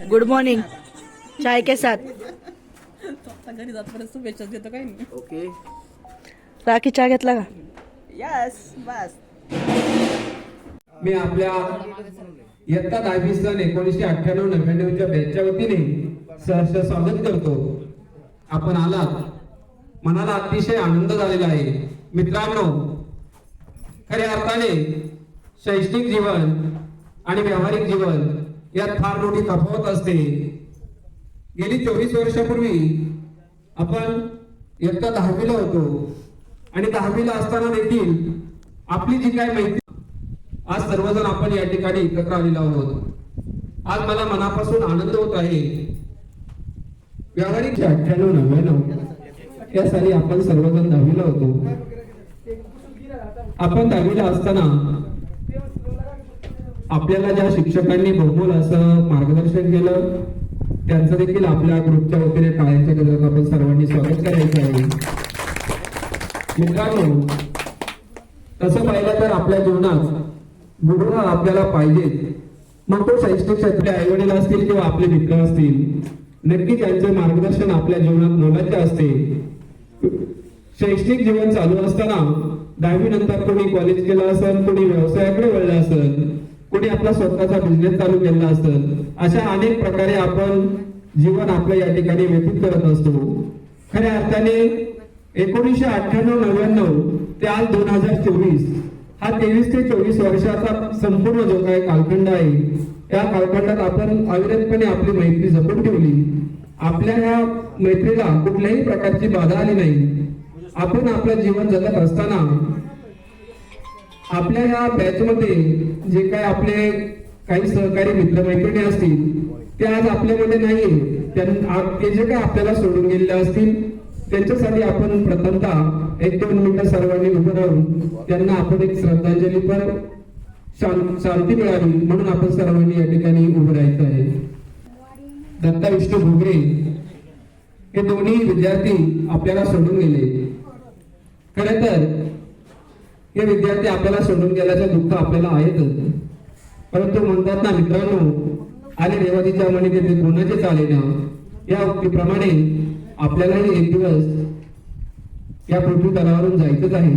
Good morning चाय के साथ. आता घरी जातपर्यंत शुभेच्छा देतो काही नाही. ओके राखी चहा घेतला का? यस बस. मी आपल्या इयत्ता दहावी सन एकोणीसशे अठ्ठ्याण्णव नव्याण्णवच्या बॅचच्या वतीने सहर्ष स्वागत करतो. आपण आलात. मनाला अतिशय आनंद झालेला आहे. मित्रांनो खऱ्या अर्थाने शैक्षणिक जीवन आणि व्यावहारिक जीवन यात फार मोठी तफावत असते. गेली चोवीस वर्षापूर्वी आपण इयत्ता दहावीला होतो. आणि दहावीला असताना देखील आपली जी काय माहिती आज सर्वजण आपण या ठिकाणी एकत्र आलेलो आहोत. आज मला मनापासून आनंद होत आहे. व्यावहारिक अठ्ठ्याण्णव नव्याण्णव या साली आपण सर्वजण दहावीला होतो. आपण दहावीला असताना आपल्याला ज्या शिक्षकांनी बहुमोल असं मार्गदर्शन केलं त्यांचं देखील आपल्या ग्रुपच्या वतीने टाळ्यांच्या गजरात आपण सर्वांनी स्वागत करायचं आहे. मित्रांनो तसं पाहिलं तर आपल्या जीवनात गुरु हा आपल्याला पाहिजे मग तो शैक्षणिक क्षेत्र आई वडील असतील किंवा आपले मित्र असतील नक्की त्यांचे मार्गदर्शन आपल्या जीवनात मोलाचे असते. शैक्षणिक जीवन चालू असताना दहावी नंतर कोणी कॉलेज केलं असेल कोणी व्यवसायाकडे वळलं असेल कुणी आपला स्वतःचा बिझनेस चालू केला असेल अशा अनेक प्रकारे आपण जीवन आपलं या ठिकाणी व्यतीत करत असतो. खऱ्या अर्थाने एकोणीसशे अठ्ठ्याण्णव नव्याण्णव ते आज दोन हजार चोवीस हा तेवीस ते चोवीस वर्षाचा संपूर्ण जो काही कालखंड आहे या कालखंडात आपण अविरतपणे आपली मैत्री जपून ठेवली. आपल्या ह्या मैत्रीला कुठल्याही प्रकारची बाधा आली नाही. आपण आपलं जीवन जगत असताना आपल्या या बॅच मध्ये जे काय आपले काही सहकारी मित्रमैत्रिणी असतील ते आज आपल्यामध्ये नाहीये. ते जे काय आपल्याला सोडून गेलेले असतील त्यांच्यासाठी आपण प्रथमतः एक दोन मिनिटं सर्वांनी उभं राहून त्यांना आपण एक श्रद्धांजली पर शांती मिळावी म्हणून आपण सर्वांनी या ठिकाणी उभं राहायचं आहे. दत्ता विष्णू भोगरे हे दोन्ही विद्यार्थी आपल्याला सोडून गेले. खर तर हे विद्यार्थी आपल्याला सोडून गेल्याचं दुःख आपल्याला आहेतच. परंतु म्हणतात ना मित्रांनो आले रेवाजीच्या मनी ते कोणाचे चाले ना? या उक्तीप्रमाणे आपल्यालाही एक दिवस या पृथ्वी तलावरून जायचंच आहे.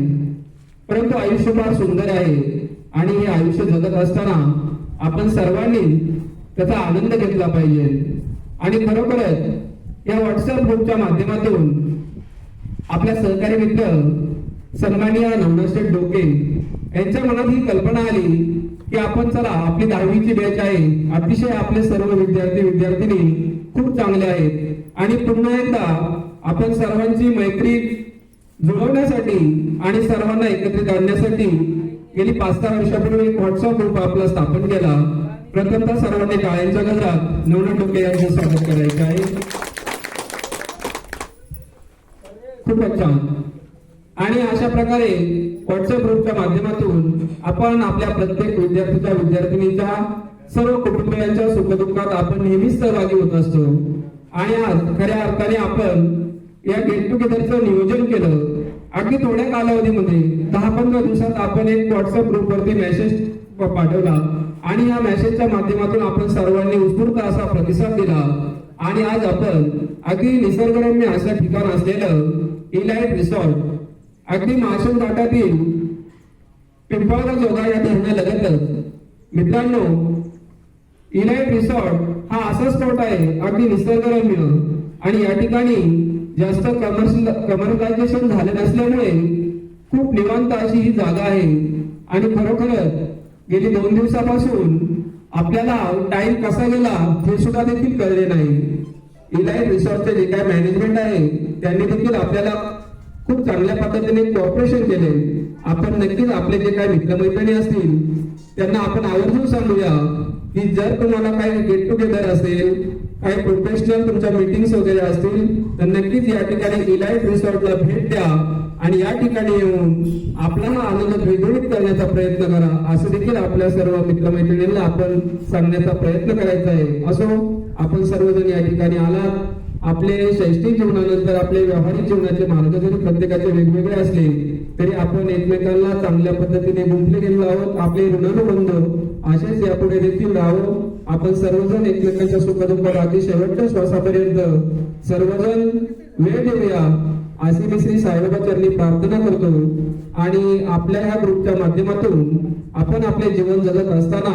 परंतु आयुष्य फार सुंदर आहे आणि हे आयुष्य जगत असताना आपण सर्वांनी त्याचा आनंद घेतला पाहिजे. आणि खरोखरच या व्हॉट्सअप ग्रुपच्या माध्यमातून आपल्या सहकारी मित्र सन्माननीय नवनाथ डोके यांच्या मनात ही कल्पना आली की आपण चला आपली दहावीची बॅच आहे. अतिशय आपले सर्व विद्यार्थी विद्यार्थिनी खूप चांगले आहेत. आणि पुन्हा एकदा आपण सर्वांची मैत्री जुळवण्यासाठी आणि सर्वांना एकत्रित आणण्यासाठी गेली पाच सहा वर्षापूर्वी एक व्हॉट्सअप ग्रुप आपला स्थापन केला. प्रथमतः सर्वांनी टाळ्यांच्या गजरात नवनाथ डोके यांचं स्वागत करायचं आहे. खूपच छान. आणि अशा प्रकारे व्हॉट्सअप ग्रुपच्या माध्यमातून आपण आपल्या प्रत्येक विद्यार्थीच्या विद्यार्थिनीच्या सर्व कुटुंबियांच्या सुखदुःखात आपण नेहमीच सहभागी होत असतो. आणि आज खऱ्या अर्थाने आपण या गेट टुगेदरचं नियोजन केलं. अगदी थोड्या कालावधीमध्ये दहा पंधरा दिवसात आपण एक व्हॉट्सअप ग्रुपवरती मेसेज पाठवला. आणि या मेसेजच्या माध्यमातून आपण सर्वांनी उत्स्फूर्त असा प्रतिसाद दिला. आणि आज आपण अगदी निसर्गरम्य असं ठिकाण असलेलं इलाइट रिसॉर्ट अगदी मासूम घाटातील पिंपळगाव जोगा या धरणालगतच मित्रांनो इलाइट रिसॉर्ट हा असा स्पॉट आहे अगदी निसर्गरम्य आणि या ठिकाणी जास्त कमर्शियल कमर्शियलायझेशन झाले नसल्यामुळे खूप निवांत अशी ही जागा आहे. आणि खरोखरच गेली दोन दिवसापासून आपल्याला टाइम कसा गेला हे सुद्धा देखील कळले नाही. इलाइट रिसॉर्टचे जे काय मॅनेजमेंट आहे त्यांनी देखील आपल्याला खूप चांगल्या पद्धतीने कॉपरेशन केले. आपण नक्कीच आपले जे काही मित्रमैत्रिणी असतील त्यांना आपण आवर्जून सांगूया की जर तुम्हाला काही गेट टुगेदर असेल काही प्रोफेशनल तुमच्या मीटिंग्स वगैरे असतील तर नक्कीच या ठिकाणी इलाइट रिसॉर्टला भेट द्या आणि या ठिकाणी येऊन आपला हा आनंद द्विगुणित करण्याचा प्रयत्न करा. असं देखील आपल्या सर्व मित्रमैत्रिणींना आपण सांगण्याचा प्रयत्न करायचा आहे. असो आपण सर्वजण या ठिकाणी आलात. आपले शैक्षणिक जीवनानंतर आपले व्यावहारिक जीवनाचे मार्ग जरी प्रत्येकाचे वेगवेगळे असले तरी आपण एकमेकांना चांगल्या पद्धतीने गुंतले गेलो आहोत आपले ऋणानुबंध असेच यापुढे देखील राहो आपण सर्वजण एकमेकांच्या सुखदुःखात अगदी शेवटच्या श्वासापर्यंत सर्वजण वेळ देऊया अशी मी श्री साईबाबा चरणी प्रार्थना करतो. आणि आपल्या ह्या ग्रुपच्या माध्यमातून आपण आपले जीवन जगत असताना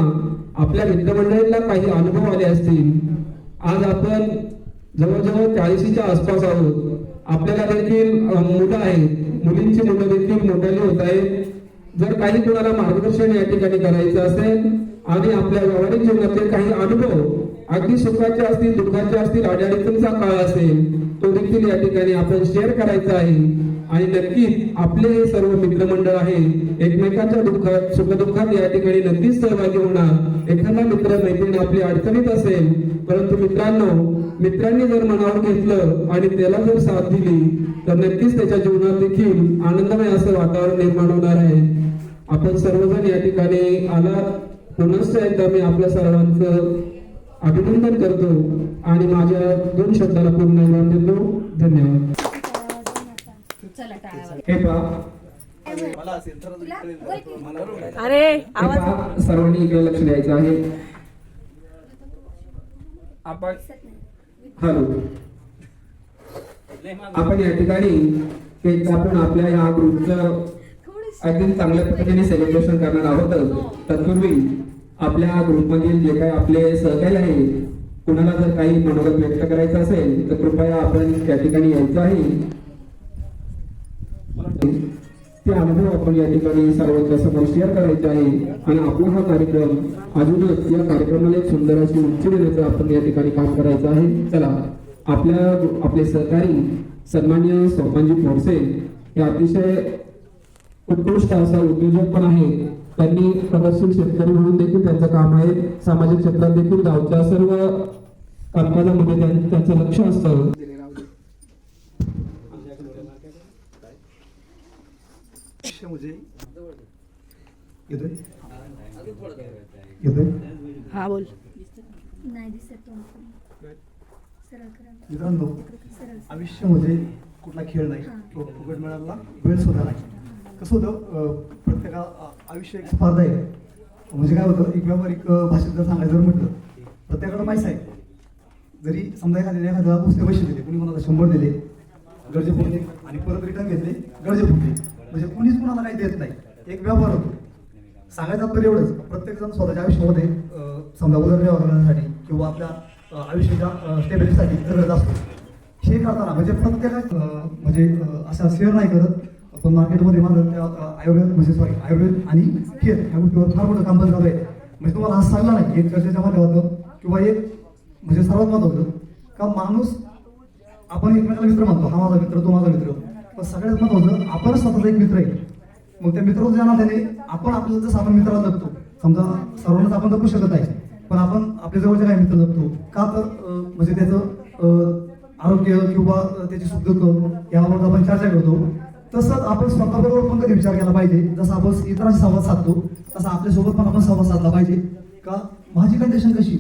आपल्या मित्रमंडळीला काही अनुभव आले असतील आज आपण जवळजवळ चाळीशीच्या आसपास आहोत. आपल्याला देखील मुलं आहेत. मुलींची मुलं देखील मोठ्याने होत आहेत. जर काही कोणाला मार्गदर्शन या ठिकाणी करायचं असेल आणि आपल्या व्यावहारिक जीवनातील काही अनुभव अगदी सुखाचे असतील दुःखाचे असतील अडचणीचा काळ असेल तो देखील या ठिकाणी आपण शेअर करायचा आहे. आणि नक्कीच आपले हे सर्व मित्रमंडळ आहे एकमेकांच्या दुःखात सुखदुःखात या ठिकाणी नक्कीच सहभागी होणार. एखादा मित्र मैत्रिणी आपली अडचणीत असेल परंतु मित्रांनो मित्रांनी जर मनावर घेतलं आणि त्याला जर साथ दिली तर नक्कीच त्याच्या जीवनात देखील आनंदमय असं वातावरण निर्माण होणार आहे. आपण सर्वजण या ठिकाणी आलात. पुनश्च एकदा मी आपल्या सर्वांचं अभिनंदन करतो आणि माझ्या दोन शब्दाला पूर्ण निर्माण देतो. धन्यवाद. हे पहा. अरे हे आवाज सर्वांनी इकडे लक्ष द्यायचं आहे. आपण हॅलो. आपण या ठिकाणी आपण आपल्या या ग्रुपचं अगदी चांगल्या पद्धतीने सेलिब्रेशन करणार आहोत. तत्पूर्वी आपल्या ग्रुपमधील जे काही आपले सहकारी आहे कुणाला जर काही मनोगत व्यक्त करायचं असेल तर कृपया आपण त्या ठिकाणी यायचं आहे. ते अनुभव आपण या ठिकाणी सर्वांच्या समोर शेअर करायचे आहे. आणि आपला हा कार्यक्रम अजूनच या कार्यक्रमाला एक सुंदर अशी उंची देण्याचं आपण या ठिकाणी काम करायचं आहे. चला आपल्या आपले सहकारी सन्मान्य सोपानजी भोरसे हे अतिशय उत्कृष्ट असा उद्योजक पण आहे. त्यांनी प्रगतशील शेतकरी म्हणून देखील त्यांचं काम आहे. सामाजिक क्षेत्रात देखील गावच्या सर्व कामकाजामध्ये त्यांचं लक्ष असतं. म्हणजे येतोय? येतोय हा बोल. नाही दिसत मित्रांनो आयुष्य म्हणजे कुठला खेळ नाही फुकट मिळाला वेळ सुद्धा नाही. कसं होतं प्रत्येका आयुष्य एक स्पर्धा आहे. म्हणजे काय होतं एक व्यावहारिक अं, भाषेत जर सांगायचं जर म्हटलं प्रत्येकाला माहीत आहे. जरी समजा एखाद्याने एखाद्याला पुस्तक पैसे दिले कुणी कोणाला शंभर दिले गरजेपुरते आणि परत रिटर्न घेतले गरजेपुरते. म्हणजे कुणीच कुणाला काही देत नाही. एक व्यवहार होतो. सांगायचं तर एवढंच प्रत्येक जण स्वतःच्या आयुष्यामध्ये समजा उदरनिर्वाह करण्यासाठी किंवा आपल्या आयुष्याच्या स्टेबिलिटीसाठी गरज असतो. हे करताना म्हणजे प्रत्येकाच म्हणजे असं असा शेअर नाही करत. पण मार्केटमध्ये माझं त्या आयुर्वेद म्हणजे सॉरी आयुर्वेद आणि केअर या गोष्टीवर फार मोठं काम चालू आहे म्हणजे तुम्हाला हा सांगला नाही एक चर्चेच्या माध्यमातून किंवा एक म्हणजे सर्वात महत्वाचं का माणूस आपण एकमेकाला मित्र मानतो हा माझा मित्र तो माझा मित्र. पण सगळ्यात महत्वाचं आपण स्वतःचा एक मित्र आहे. मग त्या मित्राचं ज्या नात्याने आपण आपल्याला जसं आपण मित्राला जगतो समजा सर्वांनाच आपण जगू शकत नाही पण आपण आपल्या जवळचे काही मित्र जगतो का तर म्हणजे त्याचं आरोग्य किंवा त्याची त्याची सुखदुःख याबाबत आपण चर्चा करतो. तसंच आपण स्वतःबरोबर पण कधी विचार केला पाहिजे. जसं आपण इतरांशी संवाद साधतो तसं आपल्यासोबत पण आपण संवाद साधला पाहिजे. का माझी कंडिशन कशी?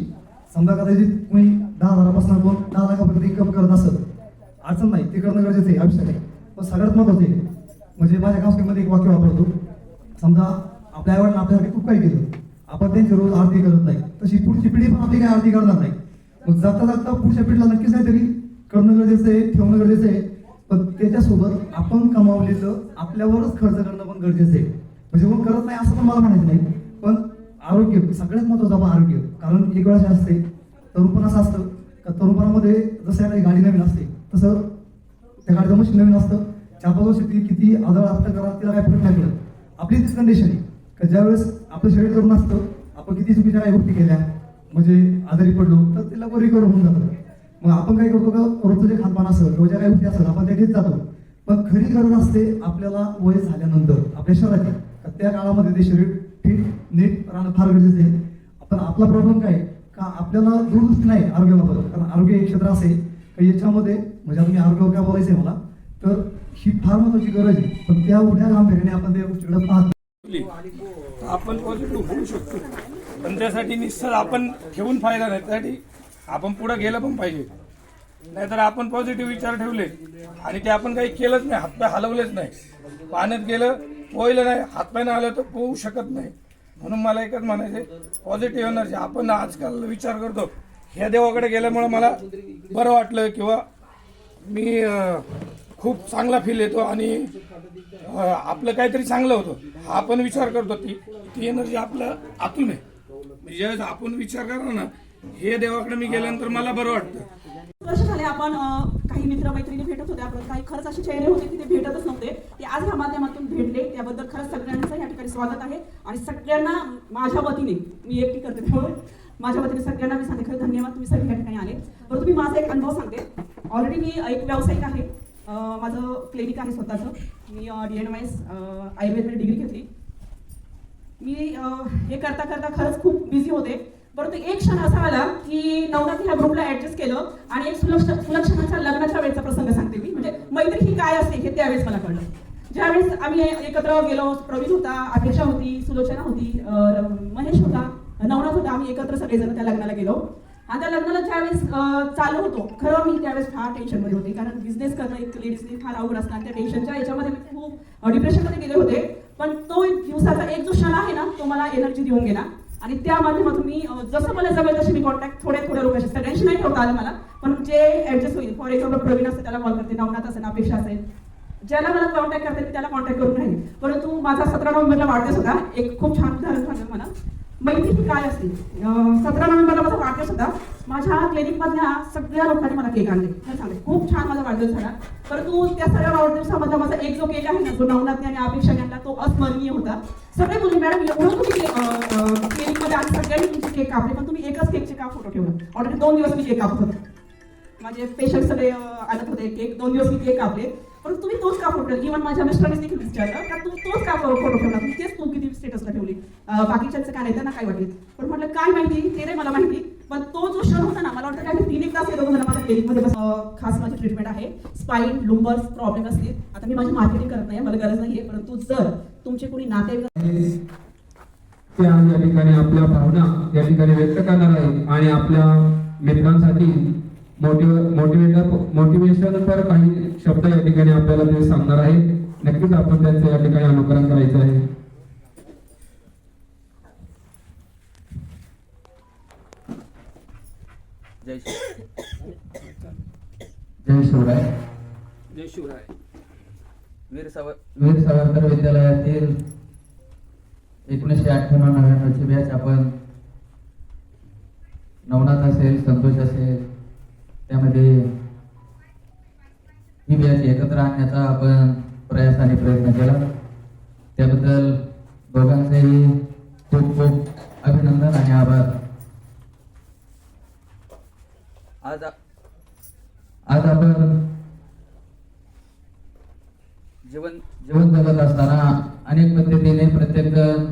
समजा कदाचित कोणी दहा हजारापासून कोण दहा लाखापर्यंत इन्कम करत असत अडचण नाही ते करणं गरजेचं आहे आयुष्यात आहे. पण सगळ्यात महत्त्वाचे म्हणजे माझ्या काउन्सिलिंगमध्ये एक वाक्य वापरतो. समजा आपल्या आईवडिला आपल्यासाठी खूप काही केलं. आपण त्यांची रोज आरती करत नाही. तशी पुढची पिढी पण आपली काही आरती करणार नाही. मग जाता जाता पुढच्या पिढीला नक्कीच काहीतरी करणं गरजेचं आहे ठेवणं गरजेचं आहे. पण त्याच्यासोबत आपण कमावलेलं आपल्यावरच खर्च करणं पण गरजेचं आहे. म्हणजे कोण करत नाही असं पण मला म्हणायचं नाही. पण आरोग्य सगळ्यात महत्वाचं आपण आरोग्य. कारण एक वेळा असं असते तरुणपण असं असतं. का तरुणपणामध्ये जसं गाडी नवीन असते तसं त्या गाडीचं नवीन असतं. चार पाच वर्ष ती किती आजार असतं करा तिला काय फरक नाही पडत. आपली तीच कंडिशन आहे. का ज्यावेळेस आपलं शरीर करून असतं आपण किती चुकीच्या काही गोष्टी केल्या म्हणजे आजारी पडलो तर तिला रिकवर होऊन जातं. मग आपण काय करतो का रोजचं जे खानपान असेल किंवा ज्या काही गोष्टी असेल आपण त्या घेत जातो. पण खरी गरज असते आपल्याला वय झाल्यानंतर आपल्या शरीराची त्या काळामध्ये ते शरीर ठीक नीट राहणं फार गरजेचं आहे. पण आपला प्रॉब्लेम काय? का आपल्याला दूरदृष्टी नाही आरोग्याबाबत? कारण आरोग्य एक क्षेत्र असे का याच्यामध्ये म्हणजे आता मी आरोग्यावर बोलायचं आहे मला. तर ही फार महत्वाची गरज आहे. पण त्या उठ्या गांभीर्याने आपण त्या गोष्टीकडे पाहतो. आपण पॉझिटिव्ह होऊ शकतो. पण त्यासाठी निश्चित आपण ठेवून फायदा नाही. त्यासाठी आपण पुढे गेलं पण पाहिजे. नाहीतर आपण पॉझिटिव्ह विचार ठेवले आणि ते आपण काही केलंच नाही हातपाय हलवलेच नाही. पाण्यात गेलं पोहलं नाही हातपाय नाही आलं तर पोहू शकत नाही. म्हणून मला एकच म्हणायचं पॉझिटिव्ह एनर्जी आपण आजकाल विचार करतो. ह्या देवाकडे गेल्यामुळे मला बरं वाटलं किंवा मी खूप चांगला फील येतो आणि आपलं काहीतरी चांगलं होतं. हा आपण विचार करतो ती ती एनर्जी आपलं आतून आहे. म्हणजे ज्यावेळेस आपण विचार करा ना हे देवाकडे मी गेल्यानंतर मला बरं वाटतं. वर्ष झाले आपण काही मित्र मैत्रिणी भेटत होते आपण काही खरंच असे चेहरे होते की ते भेटतच नव्हते. ते आज ह्या माध्यमातून भेटले. त्याबद्दल खरंच सगळ्यांचं या ठिकाणी स्वागत आहे. आणि सगळ्यांना माझ्या वतीने मी एकटी करते त्यामुळे माझ्या वतीने सगळ्यांना मी सांगते. खरं धन्यवाद तुम्ही सगळे या ठिकाणी आले. बरं तुम्ही माझा एक अनुभव सांगते. ऑलरेडी मी एक व्यावसायिक आहे. माझं क्लिनिक आहे स्वतःचं. मी डी एन वाईस आयुर्वेदमध्ये डिग्री घेतली. मी हे करता करता खरंच खूप बिझी होते. परंतु एक क्षण असा आला की नवरात्री ह्या ग्रुपला ऍडजस्ट केलं आणि एक सुलक्ष सुलक्षणाच्या लग्नाच्या वेळेचा प्रसंग सांगते मी. म्हणजे मैत्री ही काय असते हे त्यावेळेस मला कळलं. ज्यावेळेस आम्ही एकत्र गेलो प्रवीण होता अपेक्षा होती सुलोचना होती महेश होता नवनाथ होता आम्ही एकत्र सगळेजण त्या लग्नाला गेलो. आता लग्नाला ज्यावेळेस चालू होतो खरं मी त्यावेळेस फार टेन्शनमध्ये होते. कारण बिझनेस करणं एक लेडीजने फार अवघड असणार. त्या टेन्शनच्या याच्यामध्ये मी खूप डिप्रेशनमध्ये गेले होते. पण तो दिवसाचा एक जो क्षण आहे ना तो मला एनर्जी देऊन गेला. आणि त्या माध्यमातून मी जसं मला जमेल तसे मी कॉन्टॅक्ट थोड्या थोड्या लोकांशी सगळ्यांशी नाही ठेवता आलं मला. पण जे ऍडजस्ट होईल फॉर एक्झाम्पल प्रवीण असते त्याला कॉल करते नवनाथ असेल अपेक्षा असेल ज्याला मला कॉन्टॅक्ट करते मी त्याला कॉन्टॅक्ट करून राहील. परंतु माझा सतरा नोव्हेंबरला वाढदिवस होता. एक खूप छान उदाहरण सांगेल मला. मैत्री काय असते सतरा नोव्हेंबरला माझा वाढदिवस होता. माझ्या क्लिनिक मधल्या सगळ्या लोकांनी मला केक आणले. खरं सांगते खूप छान माझा वाढदिवस झाला. परंतु त्या सगळ्या वाढदिवसामधला माझा एक जो केक आहे ना जो नवनाथने आणि अपेक्षा यांना तो अस्मरणीय होता. सगळे बोलले मॅडम एवढं तुम्ही क्लिनिकमध्ये आणि सगळ्यांनी तुमचे केक कापले पण तुम्ही एकच केकचे का फोटो ठेवला? ऑलरेडी दोन दिवस मी केक कापत होते. माझे पेशंट सगळे आणत होते केक दोन दिवस मी केक कापले. पण तुम्ही तोच का फोटो इव्हन माझ्या मिस्टरांनी देखील विचारलं का तू तोच का फोटो ठेवला? तुम्ही तेच तू किती स्टेटसला ठेवली? बाकीच्यांचं काय नाही त्यांना काय वाटले? पण म्हटलं काय माहिती? ते नाही मला माहिती. पण तो जो क्षण होता ना मला वाटतं काय तीन एक तास येतो मला माझ्या क्लिनिकमध्ये खास माझी ट्रीटमेंट आहे. स्पाईन लुंबर्स प्रॉब्लेम असतील. आता मी माझी मार्केटिंग करत नाही मला गरज नाहीये. परंतु जर तुमचे कोणी नातेवाईक त्या या ठिकाणी आपल्या भावना या ठिकाणी व्यक्त करणार आहे. आणि आपल्या मित्रांसाठी मोटिवेटर मोटिवेशन पर काही शब्द या ठिकाणी आपल्याला ते सांगणार आहे नक्कीच आपण त्यांचं या ठिकाणी अनुकरण करायचं आहे. जय शिवराय. जय शिवराय. वीर सावर वीर सावरकर विद्यालयातील एकोणीसशे अठ्ठ्याण्णव नव्याण्णवची बॅच आपण नवनाथ असेल संतोष असेल एकत्र आणण्याचा आपण प्रयास आणि प्रयत्न केला त्याबद्दल दोघांचेही खूप खूप अभिनंदन आणि आभार आज आ- आज आपण जीवन जीवन जगत असताना अनेक पद्धतीने प्रत्येक जण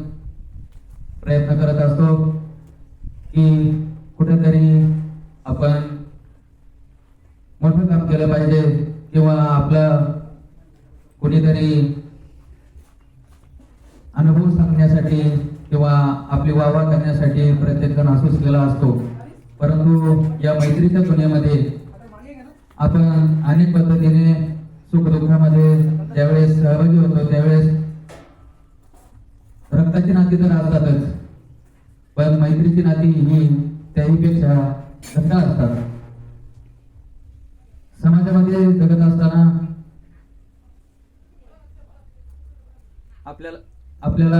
प्रयत्न करत असतो की कुठेतरी आपण मोठं काम केलं पाहिजे किंवा आपला कोणीतरी अनुभव सांगण्यासाठी किंवा आपली वाहवा करण्यासाठी प्रत्येक जण असोसलेला असतो परंतु या पुण्यामध्ये. आपण अनेक पद्धतीने सुखदुःखामध्ये ज्यावेळेस सहभागी होतो त्यावेळेस रक्ताची नाती तर असतातच. पण मैत्रीची नाती ही त्याहीपेक्षा घट्ट असतात. समाजामध्ये जगत असताना आपल्याला आपल्याला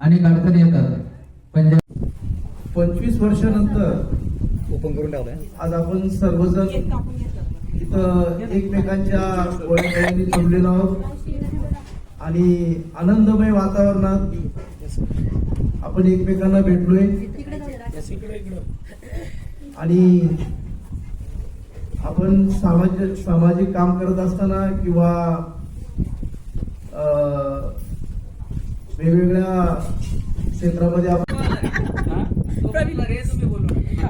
अनेक अडचणी येतात. पण पंचवीस वर्षानंतर ओपन करून ठेवलंय आज आपण सर्वजण इथं एकमेकांच्या वळणावळणी जोडलेलो आहोत. आणि आनंदमय वातावरणात आपण एकमेकांना भेटलोय. आणि आपण सामाजिक सामाजिक काम करत असताना किंवा अं, वेगवेगळ्या क्षेत्रामध्ये आपण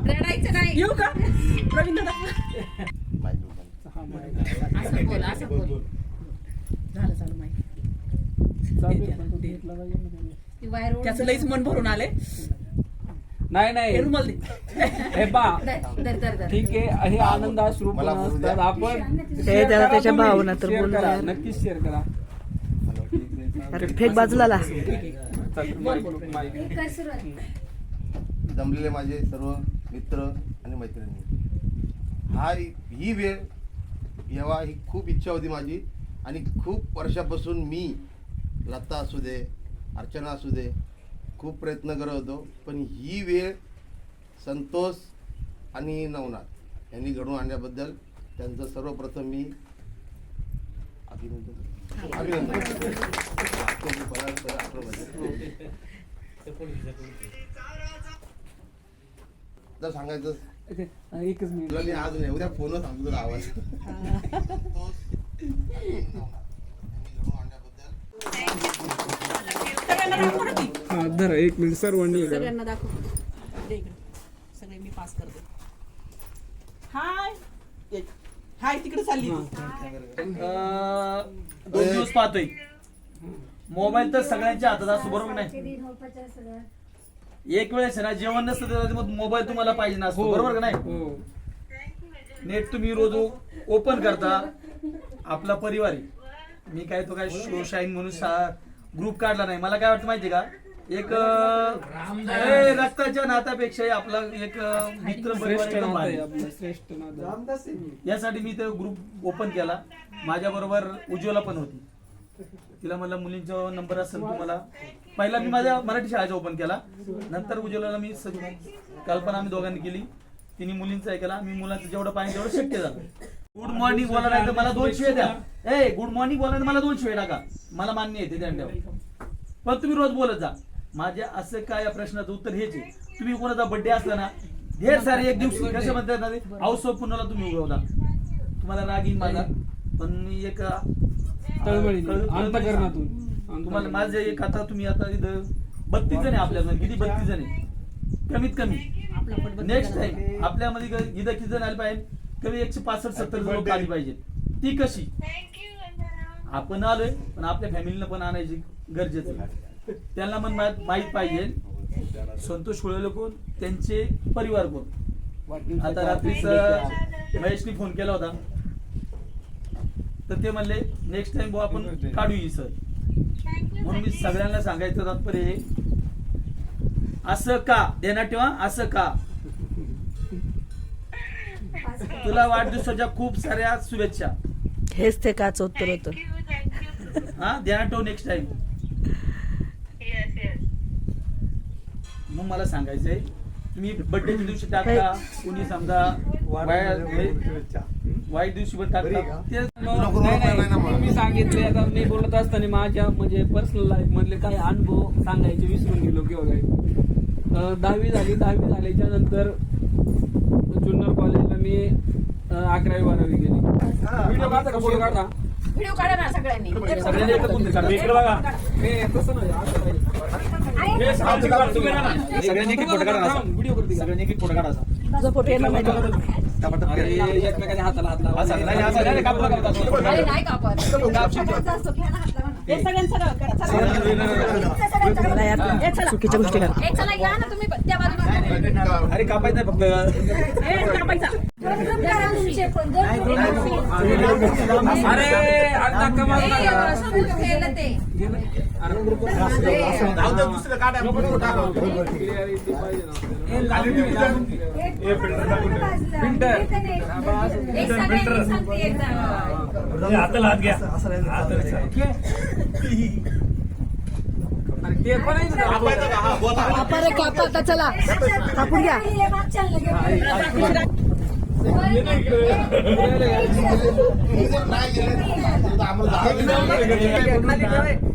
रडायचं नाही. येऊ का? प्रवीण दादा. असं बोल असं बोल. झालं चालू माहिती. त्याचं लईच मन भरून आले नाही हे नाही रुमाल दे. हे बा. ठीक आहे हे आनंद स्वरूप असतात आपण त्याच्या भावना तर. नक्कीच शेअर करा. अरे फेक बाजूला ला. जमलेले माझे सर्व मित्र आणि मैत्रिणी. हा ही वेळ यावा ही खूप इच्छा होती माझी आणि खूप वर्षापासून मी लता असू दे अर्चना असू दे खूप प्रयत्न करत होतो. पण ही वेळ संतोष आणि नवनाथ यांनी घडवून आणल्याबद्दल त्यांचं सर्वप्रथम मी अभिनंदन अभिनंदन जर सांगायचं एकच मिनिट तुला मी आज नाही उद्या फोनवर सांगतो तुला आवाज सगळ्यांना दाखव ना ती. हा धरा एक मिनिट सर्वांनी करा. सगळ्यांना दाखव दे इकडे. सगळे मी पास करते हाय एक. हाय तिकडे चालली ती. दोन दिवस पाहतोय मोबाईल तर सगळ्यांच्या हातात असतो बरोबर नाही एक वेळेस ना जेवण नसतं तर मग मोबाईल तुम्हाला पाहिजे नसतो बरोबर का नाही? हो. नेट तुम्ही रोज ओपन करता. आपला परिवार आहे. मी काय तो काय शो शाईन म्हणून ग्रुप काढला नाही. मला काय वाटतं माहितीये का? एक अं, ए, रक्ताच्या नात्यापेक्षा आपला एक अं, मित्र परिवार श्रेष्ठ एकदम नातं भारी. आहे आपलं श्रेष्ठ नातं यासाठी मी तो ग्रुप ओपन केला. माझ्या बरोबर उज्ज्वला पण होती. तिला मला मुलींचा नंबर असेल तुम्हाला. पहिला मी माझ्या मराठी शाळेचा ओपन केला. नंतर उज्ज्वलाला मी कल्पना आम्ही दोघांनी केली. तिने मुलींचा हे केला मी मुलांचं जेवढं पाहिजे तेवढं शक्य झालं. गुड मॉर्निंग बोला नाही तर मला दोन शिवे द्या. ए गुड मॉर्निंग बोला मला दोन शिवे टाका. मला मान्य आहे ते त्यांच्यावर. पण तुम्ही रोज बोलत जा. माझ्या असं काय या प्रश्नाचं उत्तर हेच आहे. तुम्ही कोणाचा बर्थडे असला ना ढेर सारे एक दिवशी कसं म्हणतात ना औसव पुन्हाला तुम्ही उगवता. तुम्हाला राग येईन माझा. पण मी एक तळमळीने, अंतःकरणातून. तुम्हाला माझे एक आता तुम्ही आता इथं बत्तीस जण आहे आपल्यामध्ये किती बत्तीस जण आहे? कमीत कमी. नेक्स्ट. टाइम आपल्यामध्ये इथं किती जण आले पाहिजे? कमी एकशे पासष्ट सत्तर लोक आली पाहिजे ती कशी? आपण आलोय पण आपल्या फॅमिलीनं पण आणायची गरजेचं आहे. त्यांना पण माहीत पाहिजे. संतोष खुळेले कोण? त्यांचे परिवार कोण? आता रात्रीच महेशनी फोन केला होता. तर ते म्हणले नेक्स्ट टाइम आपण काढू ही सर म्हणून मी सगळ्यांना सांगायचं तात्पर्य आहे असं का? ध्यानात ठेवा असं का? तुला वाढदिवसाच्या खूप साऱ्या शुभेच्छा. हेच ते काच उत्तर होतं. हा ध्यानात ठेव नेक्स्ट टाइम मग मला सांगायचंय तुम्ही बर्थडेच्या दिवशी टाकता कुणी समजा वाय- वाईट दिवशी पण टाकता ते नाही, नाही, मी सांगितले आता मी बोलत असताना माझ्या म्हणजे पर्सनल लाईफ मधले काही अनुभव सांगायचे विसरून गेलो किंवा काय अं, दहावी झाली दहावी झाल्याच्यानंतर जुन्नर कॉलेजला मी अं, अकरावी बारावी गेली. व्हिडिओ काढता का? फोटो काढता? व्हिडिओ काढा ना सगळ्यांनी. सगळ्यांनी एकत्र कुंडी काढा. इकडे बघा. हे तसं नाही. असं पाहिजे. हे सगळ्यांनी काढा, तुम्ही काढा ना. सगळ्यांनी एक फोटो काढा. थांब, व्हिडिओ करते का? सगळ्यांनी एक फोटो काढा. तुझा फोटो येणार नाही का? अरे, एकमेकाच्या हाताला हात लावा. असं नाही, असं नाही, कापला कापला. अरे नाही कापत हे सगळ्यांचं करा चला. मला यात चुकीच्या गोष्टी करा ए, चला घ्या ना तुम्ही त्या बाजूला अरे कापायचं नाही फक्त हे कापायचा. गरम करा तुमचे पण, गरम करा. अरे. समोर खेळलं ते. हाताला हात घ्या ते पण. कापा आता चला कापून घ्या लगे.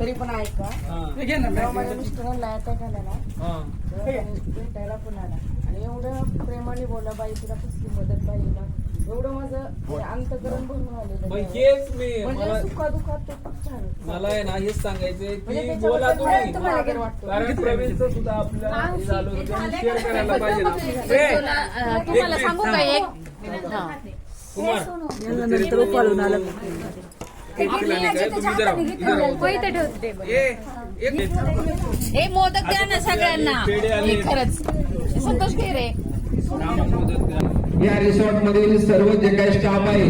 तरी पण ऐका हे. घे ना, जेव्हा माझ्या मिस्टरांना हा. तेव्हा मी भेटायला पण आला आणि एवढं प्रेमाने बोला बाई तुला कसली मदत पाहिजे ना? एवढं माझं म्हणजे अंतकरण भरून आलेलं आहे. हेच मी म्हणजे मला सुखादुखात तो खूप मला आहे ना हेच सांगायचंय म्हणजे की त्याच्याबद्दल बोला तुम्ही. तुम्हाला आदर वाटतो. कारण प्रवीणचं सुद्धा आपल्याला हे झालं होतं त्यांनी शेअर करायला पाहिजे ना. ए, तुम्हाला सांगू का एक कुमार आपली हे मोदक द्या ना सगळ्यांना. खरंच. संतोष या रिसॉर्ट मधील सर्व जे काही स्टाफ आहे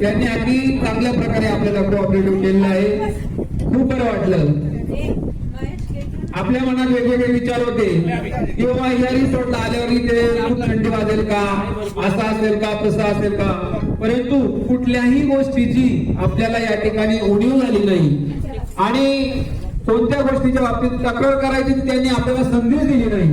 त्यांनी अगदी चांगल्या प्रकारे आपल्याला कोऑपरेटिव्ह केलेलं आहे. खूप बरं वाटलं. आपल्या मनात वेगवेगळे विचार होते. की बाबा या रिसॉर्टला आल्यावर इथे खूप थंडी वाजेल का? असं असेल का? तसं असेल का? परंतु कुठल्याही गोष्टीची आपल्याला या ठिकाणी उणीव झाली नाही. आणि कोणत्या गोष्टीच्या बाबतीत तक्रार करायची त्यांनी आपल्याला संधी दिली नाही.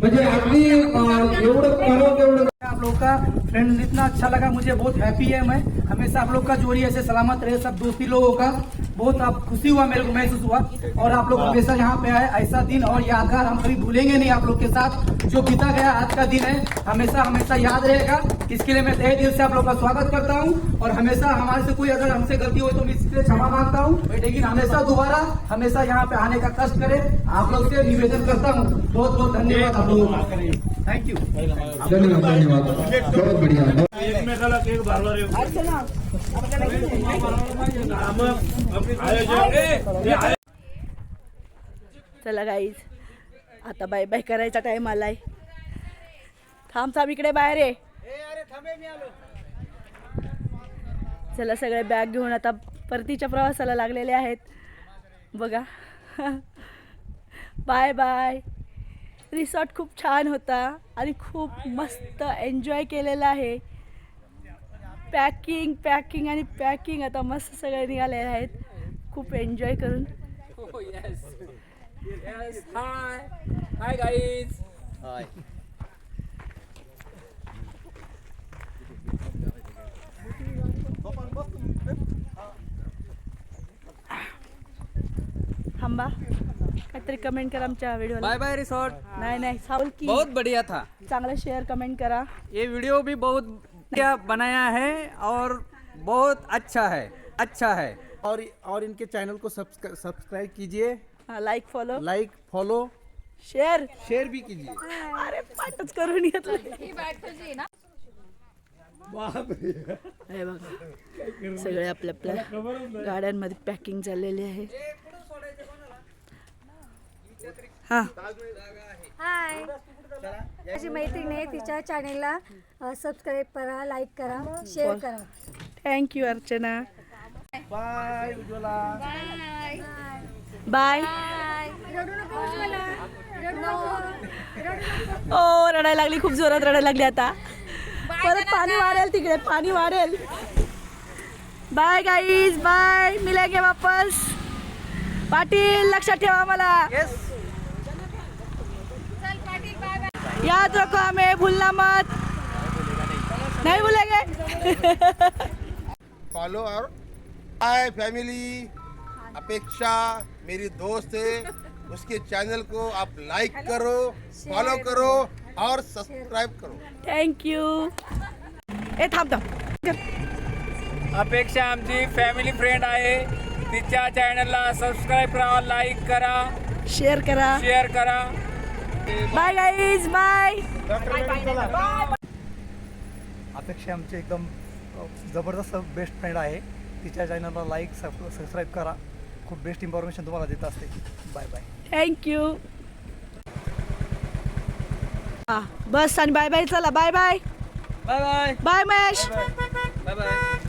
म्हणजे अगदी एवढं करावं तेवढं आप लोग का फ्रेंड इतना अच्छा लगा, मुझे बहुत हैप्पी है मैं। हमेशा आप लोग का जोड़ी ऐसे सलामत रहे, सब दोस्ती लोगों का। बहुत आप खुशी हुआ, मेरे को महसूस हुआ। और आप लोग हमेशा यहाँ पे आए, ऐसा दिन और यादगार हम कभी भूलेंगे नहीं आप लोग के साथ। जो बीता गया, आज का दिन है, हमेशा हमेशा याद रहेगा। इसके लिए मैं तहे दिल से आप लोग का स्वागत करता हूँ। और हमेशा हमारे से कोई अगर हमसे गलती हो तो मैं इसके लिए क्षमा मांगता हूँ। लेकिन हमेशा दोबारा हमेशा यहाँ पे आने का कष्ट करे। आप लोग से निवेदन करता हूँ। बहुत बहुत धन्यवाद आप लोगों का। थैंक यू धन्यवाद धन्यवाद। बहुत बढ़िया। चला गाईज आता बाय बाय करायचा टाइम आलाय. थांब थांब इकडे बाहेर ये. चला सगळे बॅग घेऊन आता परतीच्या प्रवासाला लागलेले आहेत. बघा. बाय बाय रिसॉर्ट खूप छान होता आणि खूप मस्त एन्जॉय केलेला आहे. पॅकिंग पॅकिंग आणि पॅकिंग आता मस्त सगळे निघालेले आहेत. खूप एन्जॉय करून. Oh, yes. Yes. Hi. थांबा. काहीतरी कमेंट करा आमच्या व्हिडिओला Bye bye resort. नाही नाही सावल की. बहुत बढ़िया था. चांगलं शेअर कमेंट करा. ये वीडियो भी बहुत बढ़िया बनाया है और बहुत अच्छा है अच्छा है. और और इनके चैनल को सब्सक्राइब कीजिए. Like follow like follow share share भी कीजिए. अरे पाठच करून घेतलं ही हे बघा. सगळे आपल्या आपल्या गाड्यांमध्ये पॅकिंग झालेली आहे. हा. हाय माझी मैत्रीण आहे तिच्या चॅनेलला सबस्क्राईब करा लाईक करा शेअर करा. Thank you Archana. Bye Ujjwala. Bye ओ रडायला लागली खूप जोरात रडायला लागली आता. परत पाणी वाढेल तिकडे पाणी वाढेल. बाय गाईज बाय मिलेंगे वापस. पाटील लक्षात ठेवा मला याद रखो हमें भूलना मत। नहीं भूलेंगे? फॉलो और हाय फैमिली अपेक्षा मेरी दोस्त है उसके चैनल को आप लाइक करो फॉलो करो. और सब्सक्राइब करो. थँक्यू ए थांब थांब अपेक्षा आमची फॅमिली फ्रेंड आहे तिच्या चॅनलला सबस्क्राईब करा लाईक करा। शेअर करा। शेअर करा। बाय गाईज बाय अपेक्षा आमची एकदम जबरदस्त बेस्ट फ्रेंड आहे. तिच्या चॅनलला लाईक सबस्क्राईब करा. खूप बेस्ट इन्फॉर्मेशन तुम्हाला देत असते. बाय बाय थँक्यू हा बस आणि बाय बाय चला bye bye bye bye bye Mahesh. Bye bye